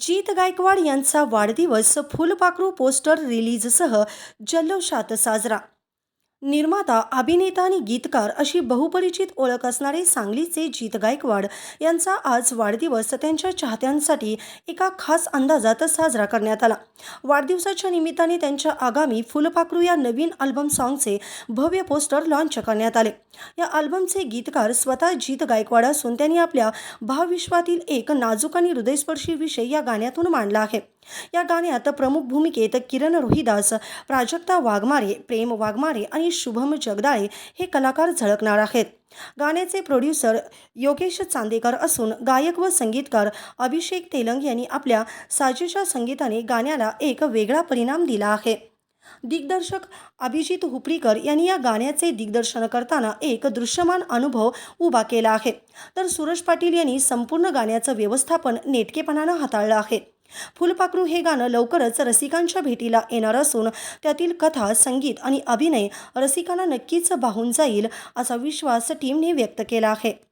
जीत गायकवाड यांचा वाढदिवस फुलपाखरू पोस्टर रिलीजसह जल्लोषात साजरा निर्माता अभिनेता आणि गीतकार अशी बहुपरिचित ओळख असणारे सांगलीचे जीत गायकवाड यांचा आज वाढदिवस त्यांच्या चाहत्यांसाठी एका खास अंदाजात साजरा करण्यात आला. वाढदिवसाच्या निमित्ताने त्यांच्या आगामी फुलपाखरू या नवीन अल्बम सॉन्गचे भव्य पोस्टर लॉन्च करण्यात आले. या अल्बमचे गीतकार स्वतः जीत गायकवाड असून त्यांनी आपल्या भावविश्वातील एक नाजूक आणि हृदयस्पर्शी विषय या गाण्यातून मांडला आहे. या गाण्यात प्रमुख भूमिकेत किरण रोहिदास प्राजक्ता वाघमारे प्रेम वाघमारे आणि शुभम जगदाळे हे कलाकार झळकणार आहेत. गाण्याचे प्रोड्युसर योगेश चांदेकर असून गायक व संगीतकार अभिषेक तेलंग यांनी आपल्या साजेच्या संगीताने गाण्याला एक वेगळा परिणाम दिला आहे. दिग्दर्शक अभिजित हुपरीकर यांनी या गाण्याचे दिग्दर्शन करताना एक दृश्यमान अनुभव उभा केला आहे. तर सूरज पाटील यांनी संपूर्ण गाण्याचं व्यवस्थापन नेटकेपणानं हाताळलं आहे. फुलपाखरू हे गाणं लवकरच रसिकांच्या भेटीला येणार असून त्यातील कथा संगीत आणि अभिनय रसिकांना नक्कीच भावून जाईल असा विश्वास टीमने व्यक्त केला आहे.